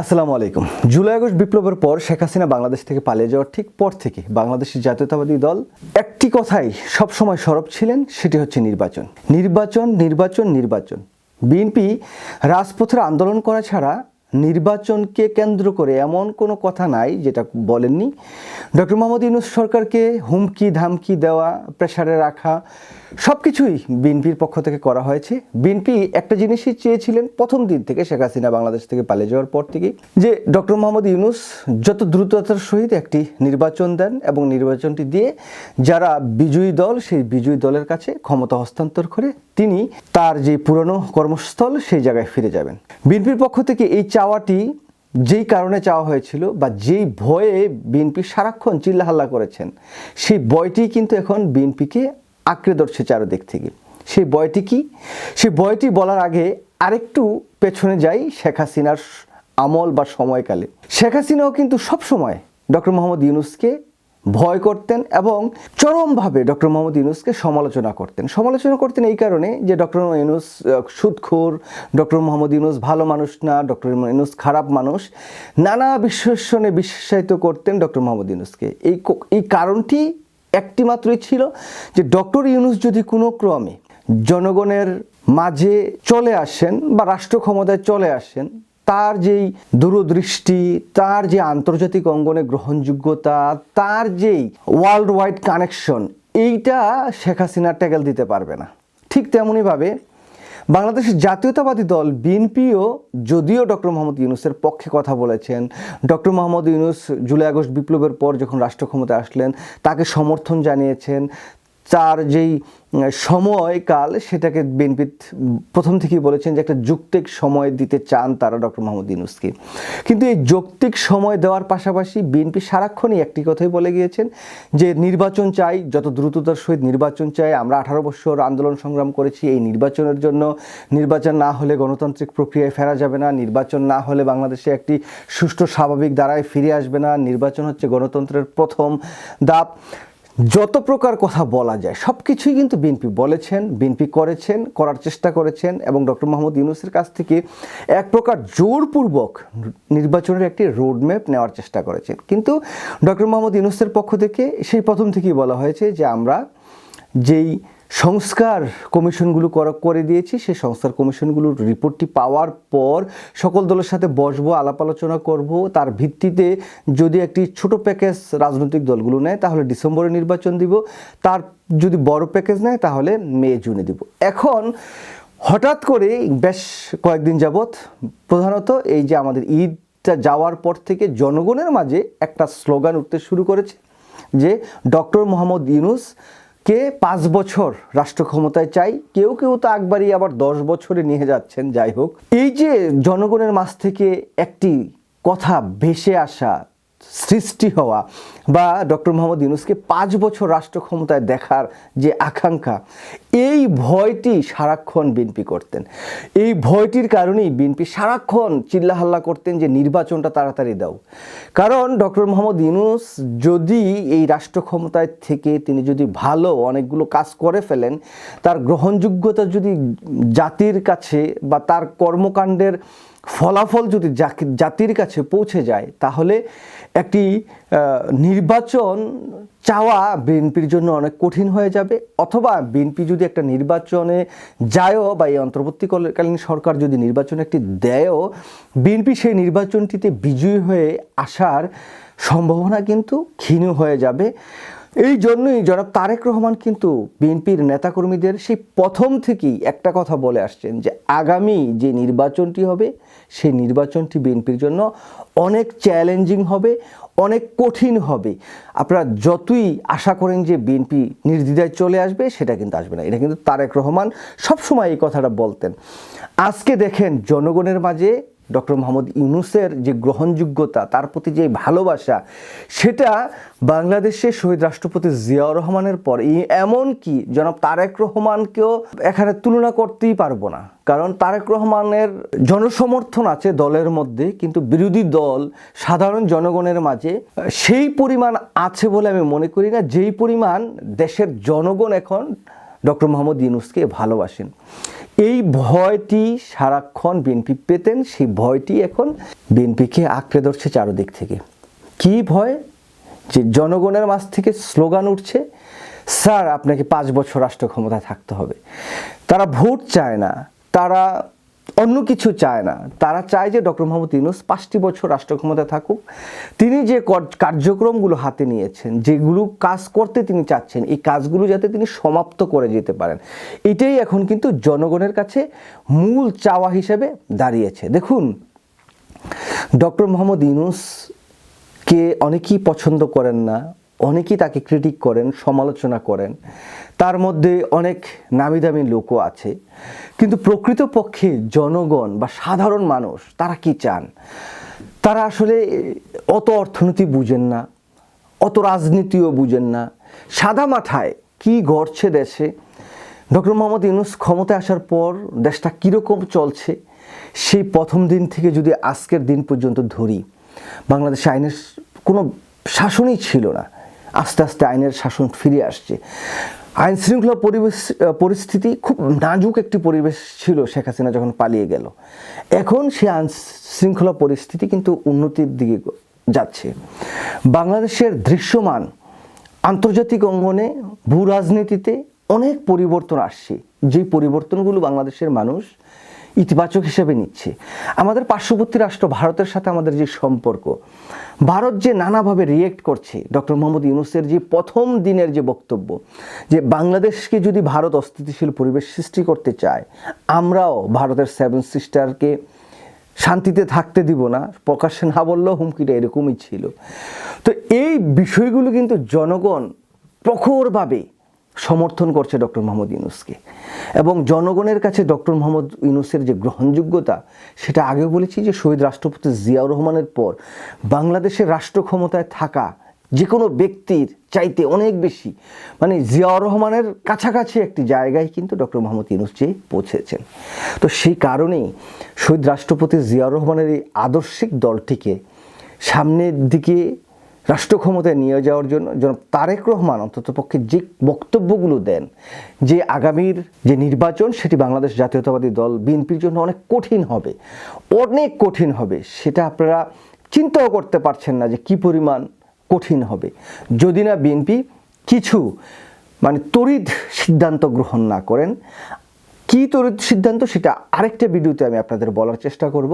আসসালামু আলাইকুম। জুলাই আগস্ট বিপ্লবের পর শেখ হাসিনা বাংলাদেশ থেকে পালিয়ে যাওয়ার ঠিক পর থেকে বাংলাদেশের জাতীয়তাবাদী দল একটি কথাই সবসময় সরব ছিলেন, সেটি হচ্ছে নির্বাচন। নির্বাচন নির্বাচন নির্বাচন। বিএনপি রাজপথের আন্দোলন করা ছাড়া নির্বাচনকে কেন্দ্র করে এমন কোনো কথা নাই যেটা বলেননি। ডক্টর মোহাম্মদ ইউনুস সরকারকে হুমকি, ধামকি দেওয়া, প্রেসারে রাখা সব কিছুই বিএনপির পক্ষ থেকে করা হয়েছে। বিএনপি একটা জিনিসই চেয়েছিলেন প্রথম দিন থেকে শেখ হাসিনা বাংলাদেশ থেকে পালিয়ে যাওয়ার পর থেকেই, যে ডক্টর মোহাম্মদ ইউনুস যত দ্রুততার সহিত একটি নির্বাচন দেন এবং নির্বাচনটি দিয়ে যারা বিজয়ী দল, সেই বিজয়ী দলের কাছে ক্ষমতা হস্তান্তর করে তিনি তার যে পুরনো কর্মস্থল, সেই জায়গায় ফিরে যাবেন। বিএনপির পক্ষ থেকে এই চাওয়াটি যেই কারণে চাওয়া হয়েছিল বা যেই ভয়ে বিএনপি সারাক্ষণ চিল্লাহাল্লা করেছেন, সেই বয়টি কিন্তু এখন বিএনপিকে আঁকড়ে ধরছে চারদিক থেকে। সেই বয়টি কি? সেই বয়টি বলার আগে আরেকটু পেছনে যাই শেখ হাসিনার আমল বা সময়কালে। শেখ হাসিনাও কিন্তু সবসময় ডক্টর মোহাম্মদ ইউনুসকে ভয় করতেন এবং চরমভাবে ডক্টর মোহাম্মদ ইউনুসকে সমালোচনা করতেন। সমালোচনা করতেন এই কারণে যে ডক্টর ইউনুস সুদখোর, ডক্টর মোহাম্মদ ইউনুস ভালো মানুষ না, ডক্টর ইউনুস খারাপ মানুষ, নানা বিশ্লেষণে বিশ্বাসিত করতেন ডক্টর মোহাম্মদ ইউনুসকে। এই এই কারণটি একটি মাত্রই ছিল যে ডক্টর ইউনুস যদি কোনো ক্রমে জনগণের মাঝে চলে আসেন বা রাষ্ট্র ক্ষমতায় চলে আসেন তার যেই দূরদৃষ্টি, তার যে আন্তর্জাতিক অঙ্গনে গ্রহণযোগ্যতা, তার যেই ওয়ার্ল্ড ওয়াইড কানেকশন এইটা শেখ হাসিনা ট্যাগেল দিতে পারবে না। ঠিক তেমনইভাবে বাংলাদেশের জাতীয়তাবাদী দল, বিএনপিও যদিও ডক্টর মোহাম্মদ ইউনুসের পক্ষে কথা বলেছেন doctor Mohammad Yunus July August বিপ্লবের পর যখন রাষ্ট্র ক্ষমতায় আসলেন, তাকে সমর্থন জানিয়েছেন তার যেই সময়কাল সেটাকে বিএনপি প্রথম থেকেই বলেছেন যে একটা যৌক্তিক সময় দিতে চান তারা ডক্টর মোহাম্মদ ইউনুসকে। কিন্তু এই যৌক্তিক সময় দেওয়ার পাশাপাশি বিএনপি সারাক্ষণই একটি কথাই বলে গিয়েছেন যে নির্বাচন চাই, যত দ্রুততার সহিত নির্বাচন চাই, আমরা আঠারো বছর আন্দোলন সংগ্রাম করেছি এই নির্বাচনের জন্য। নির্বাচন না হলে গণতান্ত্রিক প্রক্রিয়ায় ফেরা যাবে না, নির্বাচন না হলে বাংলাদেশে একটি সুষ্ঠু স্বাভাবিক দ্বারায় ফিরে আসবে না, নির্বাচন হচ্ছে গণতন্ত্রের প্রথম ধাপ। যত প্রকার কথা বলা যায় সব কিছুই কিন্তু বিএনপি বলেছেন বিএনপি করেছেন, করার চেষ্টা করেছেন এবং ডক্টর মোহাম্মদ ইউনুসের কাছ থেকে এক প্রকার জোরপূর্বক নির্বাচনের একটি রোডম্যাপ নেওয়ার চেষ্টা করেছেন। কিন্তু ডক্টর মোহাম্মদ ইউনুসের পক্ষ থেকে সেই প্রথম থেকেই বলা হয়েছে যে আমরা যেই সংস্কার কমিশনগুলো করা দিয়েছি। সেই সংস্কার কমিশনগুলোর রিপোর্টটি পাওয়ার পর সকল দলের সাথে বসবো, আলাপ আলোচনা করব। তার ভিত্তিতে যদি একটি ছোট প্যাকেজ রাজনৈতিক দলগুলো নেয়, তাহলে ডিসেম্বরে নির্বাচন দিব। তার যদি বড় প্যাকেজ নেয়, তাহলে মে, জুনে দিব। এখন হঠাৎ করে বেশ কয়েকদিন যাবৎ প্রধানত এই যে আমাদের ঈদটা যাওয়ার পর থেকে জনগণের মাঝে একটা স্লোগান উঠতে শুরু করেছে যে ডক্টর মোহাম্মদ ইউনুস কে পাঁচ বছর রাষ্ট্র ক্ষমতায় চাই? কেউ কেউ তো একবারই আবার দশ বছরে নিয়ে যাচ্ছেন, যাই হোক। এই যে জনগণের মাছ থেকে একটি কথা ভেসে আসা সৃষ্টি হওয়া বা ডক্টর মোহাম্মদ ইউনুসকে পাঁচ বছর রাষ্ট্র ক্ষমতায় দেখার যে আকাঙ্ক্ষা, এই ভয়টি সারাক্ষণ বিএনপি করতেন। এই ভয়টির কারণেই বিএনপি সারাক্ষণ চিল্লাহাল্লা করতেন যে নির্বাচনটা তাড়াতাড়ি দাও। কারণ ডক্টর মোহাম্মদ ইউনুস যদি এই রাষ্ট্র ক্ষমতায় থেকে তিনি যদি ভালো অনেকগুলো কাজ করে ফেলেন, তার গ্রহণযোগ্যতা যদি জাতির কাছে বা তার কর্মকাণ্ডের ফলাফল যদি জাতির কাছে পৌঁছে যায়, তাহলে একটি নির্বাচন চাওয়া বিএনপির জন্য অনেক কঠিন হয়ে যাবে। অথবা বিএনপি যদি একটা নির্বাচনে যায়ও বা এই অন্তর্বর্তীকালীন সরকার যদি নির্বাচন একটি দেয়ও, বিএনপি সেই নির্বাচনটিতে বিজয়ী হয়ে আসার সম্ভাবনা কিন্তু ক্ষীণ হয়ে যাবে। এই জন্যই জনাব তারেক রহমান কিন্তু বিএনপির নেতাকর্মীদের সেই প্রথম থেকেই একটা কথা বলে আসছেন যে আগামী যে নির্বাচনটি হবে, সেই নির্বাচনটি বিএনপির জন্য অনেক চ্যালেঞ্জিং হবে, অনেক কঠিন হবে। আপনারা যতই আশা করেন যে বিএনপি নির্দ্বিধায় চলে আসবে, সেটা কিন্তু আসবে না। এটা কিন্তু তারেক রহমান সবসময় এই কথাটা বলতেন। আজকে দেখেন জনগণের মাঝে ডক্টর মোহাম্মদ ইউনুসের যে গ্রহণযোগ্যতা, তার প্রতি যে ভালোবাসা, সেটা বাংলাদেশের শহীদ রাষ্ট্রপতি জিয়াউর রহমানের পর। এমন কি জনাব তারেক রহমানকেও এখানে তুলনা করতেই পারব না। কারণ তারেক রহমানের জনসমর্থন আছে দলের মধ্যে, কিন্তু বিরোধী দল, সাধারণ জনগণের মাঝে সেই পরিমাণ আছে বলে আমি মনে করি না, যেই পরিমাণ দেশের জনগণ এখন ডক্টর মোহাম্মদ ইউনুসকে ভালোবাসেন। এই ভয়টি সারাক্ষণ বিএনপি পেতেন, সেই ভয়টি এখন বিএনপিকে আঁকড়ে ধরছে চারোদিক থেকে। কি ভয়? যে জনগণের মাছ থেকে স্লোগান উঠছে, স্যার, আপনাকে পাঁচ বছর রাষ্ট্র ক্ষমতায় থাকতে হবে। তারা ভোট চায় না। তারা অন্য কিছু চায় না। তারা চায় যে ডক্টর মোহাম্মদ ইউনুস পাঁচটি বছর রাষ্ট্র ক্ষমতায় থাকুক। তিনি যে কার্যক্রমগুলো হাতে নিয়েছেন, যেগুলো কাজ করতে তিনি চাচ্ছেন, এই কাজগুলো যাতে তিনি সমাপ্ত করে যেতে পারেন, এটাই এখন কিন্তু জনগণের কাছে মূল চাওয়া হিসেবে দাঁড়িয়েছে। দেখুন, ডক্টর মোহাম্মদ ইউনুসকে অনেকেই পছন্দ করেন না অনেকেই তাকে ক্রিটিক করেন, সমালোচনা করেন। তার মধ্যে অনেক নামি দামি লোকও আছে। কিন্তু প্রকৃতপক্ষে জনগণ বা সাধারণ মানুষ, তারা কি চান? তারা আসলে অত অর্থনীতি বুঝেন না, অত রাজনীতিও বুঝেন না। সাদা মাথায় কি ঘটছে দেশে? ডক্টর মোহাম্মদ ইউনুস ক্ষমতায় আসার পর দেশটা কীরকম চলছে? সেই প্রথম দিন থেকে যদি আজকের দিন পর্যন্ত ধরি, বাংলাদেশে আইনের কোনো শাসনই ছিল না। আস্তে আস্তে আইনের শাসন ফিরে আসছে। আইন শৃঙ্খলা পরিবেশ, পরিস্থিতি খুব নাজুক একটি পরিবেশ ছিল শেখ হাসিনা যখন পালিয়ে গেল। এখন সে আইন শৃঙ্খলা পরিস্থিতি কিন্তু উন্নতির দিকে যাচ্ছে। বাংলাদেশের দৃশ্যমান আন্তর্জাতিক অঙ্গনে ভূ রাজনীতিতে অনেক পরিবর্তন আসছে। যে পরিবর্তনগুলো বাংলাদেশের মানুষ ইতিবাচক হিসেবে নিচ্ছে। আমাদের পার্শ্ববর্তী রাষ্ট্র ভারতের সাথে আমাদের যে সম্পর্ক, ভারত যে নানাভাবে রিয়েক্ট করছে, ডক্টর মোহাম্মদ ইউনুসের যে প্রথম দিনের যে বক্তব্য, যে বাংলাদেশকে যদি ভারত অস্থিতিশীল পরিবেশ সৃষ্টি করতে চায়, আমরাও ভারতের সেভেন সিস্টারকে শান্তিতে থাকতে দিব না, প্রকাশ্যে না বললেও হুমকিটা এরকমই ছিল। তো এই বিষয়গুলো কিন্তু জনগণ প্রখরভাবে সমর্থন করছে ডক্টর মোহাম্মদ ইউনুসকে। এবং জনগণের কাছে ডক্টর মোহাম্মদ ইউনুসের যে গ্রহণযোগ্যতা, সেটা আগেও বলেছি যে শহীদ রাষ্ট্রপতি জিয়াউর রহমানের পর বাংলাদেশের রাষ্ট্র ক্ষমতায় থাকা যে কোনো ব্যক্তির চাইতে অনেক বেশি মানে জিয়াউর রহমানের কাছাকাছি একটি জায়গায় কিন্তু ডক্টর মোহাম্মদ ইউনুস যে পৌঁছেছেন। তো সেই কারণেই শহীদ রাষ্ট্রপতি জিয়াউর রহমানের এই আদর্শিক দলটিকে সামনের দিকে রাষ্ট্র ক্ষমতায় নিয়ে যাওয়ার জন্য জনাব তারেক রহমান অন্ততপক্ষে যে বক্তব্যগুলো দেন, যে আগামীর যে নির্বাচন সেটি বাংলাদেশ জাতীয়তাবাদী দল, বিএনপির জন্য অনেক কঠিন হবে, অনেক কঠিন হবে, সেটা আপনারা চিন্তাও করতে পারছেন না যে কি পরিমাণ কঠিন হবে। যদি না বিএনপি কিছু মানে তড়িৎ সিদ্ধান্ত গ্রহণ না করেন কি তড়িৎ সিদ্ধান্ত সেটা আরেকটা ভিডিওতে আমি আপনাদের বলার চেষ্টা করব।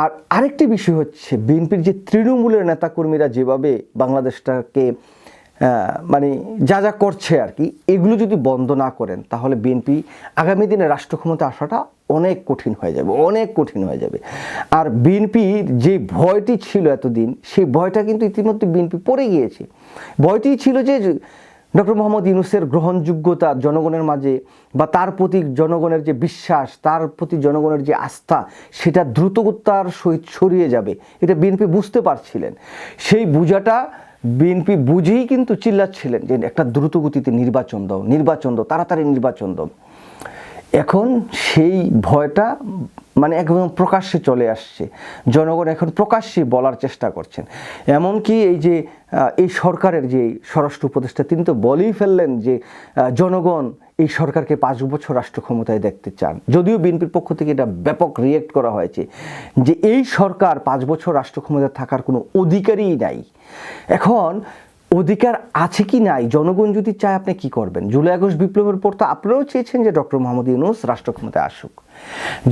আর আরেকটি বিষয় হচ্ছে, বিএনপির যে তৃণমূলের নেতাকর্মীরা যেভাবে বাংলাদেশটাকে মানে যা যা করছে আর কি, এগুলো যদি বন্ধ না করেন, তাহলে বিএনপি আগামী দিনে রাষ্ট্র ক্ষমতা আসাটা অনেক কঠিন হয়ে যাবে, অনেক কঠিন হয়ে যাবে। আর বিএনপির যে ভয়টি ছিল এতদিন, সেই ভয়টা কিন্তু ইতিমধ্যে বিএনপি পড়ে গিয়েছে। ভয়টি ছিল যে ডক্টর মোহাম্মদ ইউনুসের গ্রহণযোগ্যতা জনগণের মাঝে বা তার প্রতি জনগণের যে বিশ্বাস, তার প্রতি জনগণের যে আস্থা, সেটা দ্রুতগতার সহিত ছড়িয়ে যাবে। এটা বিএনপি বুঝতে পারছিলেন। সেই বুঝাটা বিএনপি বুঝেই কিন্তু চিল্লাচ্ছিলেন যে একটা দ্রুতগতিতে নির্বাচন দাও নির্বাচন দাও, তাড়াতাড়ি নির্বাচন দাও। এখন সেই ভয়টা মানে একদম প্রকাশ্যে চলে আসছে। জনগণ এখন প্রকাশ্যে বলার চেষ্টা করছেন। এমনকি এই যে এই সরকারের যে স্বরাষ্ট্র উপদেষ্টা, তিনি তো বলেই ফেললেন যে জনগণ এই সরকারকে পাঁচ বছর রাষ্ট্র ক্ষমতায় দেখতে চান। যদিও বিএনপির পক্ষ থেকে এটা ব্যাপক রিয়েক্ট করা হয়েছে যে, এই সরকার পাঁচ বছর রাষ্ট্র ক্ষমতায় থাকার কোনো অধিকারই নাই। এখন অধিকার আছে কি নাই? জনগণ যদি চায় আপনি কি করবেন? জুলাই আগস্ট বিপ্লবের পর তো আপনারাও চেয়েছেন যে ডক্টর মোহাম্মদ ইউনুস রাষ্ট্র ক্ষমতায় আসুক।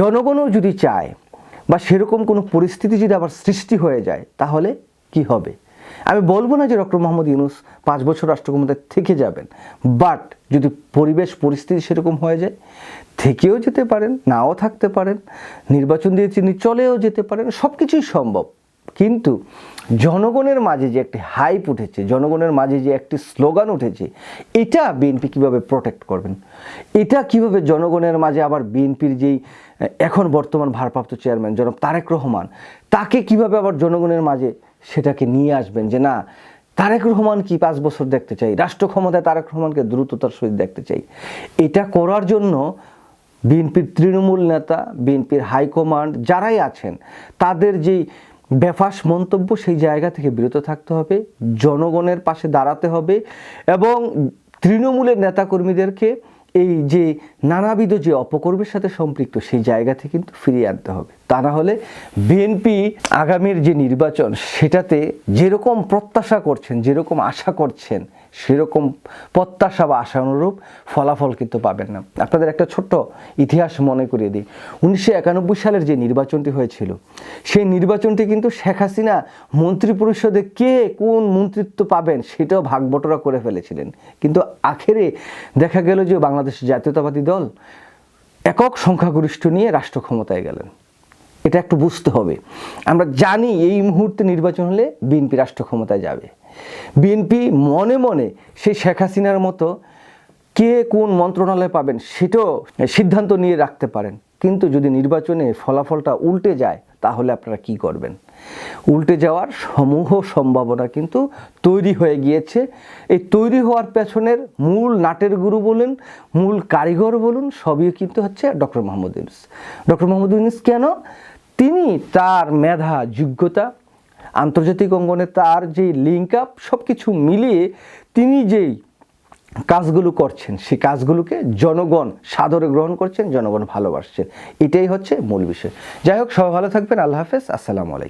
জনগণও যদি চায় বা সেরকম কোনো পরিস্থিতি যদি আবার সৃষ্টি হয়ে যায়, তাহলে কি হবে? আমি বলব না যে ডক্টর মোহাম্মদ ইউনুস পাঁচ বছর রাষ্ট্র ক্ষমতায় থেকে যাবেন, বাট যদি পরিবেশ, পরিস্থিতি সেরকম হয়ে যায়, থেকেও যেতে পারেন, নাও থাকতে পারেন, নির্বাচন দিয়ে তিনি চলেও যেতে পারেন সব কিছুই সম্ভব। কিন্তু জনগণের মাঝে যে একটি হাইপ উঠেছে, জনগণের মাঝে যে একটি স্লোগান উঠেছে, এটা বিএনপি কীভাবে প্রোটেক্ট করবেন? এটা কীভাবে জনগণের মাঝে আবার বিএনপির যেই এখন বর্তমান ভারপ্রাপ্ত চেয়ারম্যান জনাব তারেক রহমান, তাকে কীভাবে আবার জনগণের মাঝে সেটাকে নিয়ে আসবেন যে না, তারেক রহমান কি পাঁচ বছর দেখতে চাই? রাষ্ট্র ক্ষমতায় তারেক রহমানকে দ্রুততার সহিত দেখতে চাই। এটা করার জন্য বিএনপির তৃণমূল নেতা বিএনপির হাইকমান্ড যারাই আছেন, তাদের যেই বেফাস মন্তব্য সেই জায়গা থেকে বিরত থাকতে হবে, জনগণের পাশে দাঁড়াতে হবে এবং তৃণমূলের নেতাকর্মীদেরকে এই যে নানাবিধ যে অপকর্মের সাথে সম্পৃক্ত সেই জায়গা থেকে কিন্তু ফিরিয়ে আনতে হবে। তা না হলে বিএনপি আগামীর যে নির্বাচন, সেটাতে যেরকম প্রত্যাশা করছেন, যেরকম আশা করছেন, সেরকম প্রত্যাশা বা আশা অনুরূপ ফলাফল কিন্তু পাবেন না। আপনাদের একটা ছোট্ট ইতিহাস মনে করিয়ে দিই। উনিশশো একানব্বই সালের যে নির্বাচনটি হয়েছিল, সেই নির্বাচনটি কিন্তু শেখ হাসিনা মন্ত্রী পরিষদে কে কোন মন্ত্রিত্ব পাবেন, সেটাও ভাগবটরা করে ফেলেছিলেন। কিন্তু আখেরে দেখা গেল যে বাংলাদেশ জাতীয়তাবাদী দল একক সংখ্যাগরিষ্ঠ নিয়ে রাষ্ট্র ক্ষমতায় গেলেন। এটা একটু বুঝতে হবে। আমরা জানি এই মুহূর্তে নির্বাচন হলে বিএনপি রাষ্ট্র ক্ষমতায় যাবে। বিএনপি মনে মনে সেই শেখ হাসিনার মতো কে কোন মন্ত্রণালয় পাবেন সেটাও সিদ্ধান্ত নিয়ে রাখতে পারেন। কিন্তু যদি নির্বাচনে ফলাফলটা উল্টে যায়, তাহলে আপনারা কি করবেন? উল্টে যাওয়ার সমূহ সম্ভাবনা কিন্তু তৈরি হয়ে গিয়েছে। এই তৈরি হওয়ার পেছনের মূল নাটের গুরু বলুন, মূল কারিগর বলুন, সবই কিন্তু হচ্ছে ডক্টর মোহাম্মদ ইউনুস। ডক্টর মোহাম্মদ ইউনুস কেন? তিনি তার মেধা, যোগ্যতা, আন্তর্জাতিক অঙ্গনে তার যে লিঙ্ক আপ সব কিছু মিলিয়ে তিনি যেই কাজগুলো করছেন, সেই কাজগুলোকে জনগণ সাদরে গ্রহণ করছেন, জনগণ ভালোবাসছেন। এটাই হচ্ছে মূল বিষয়। যাই হোক, সবাই ভালো থাকবেন। আল্লাহ হাফেজ। আসসালামু আলাইকুম।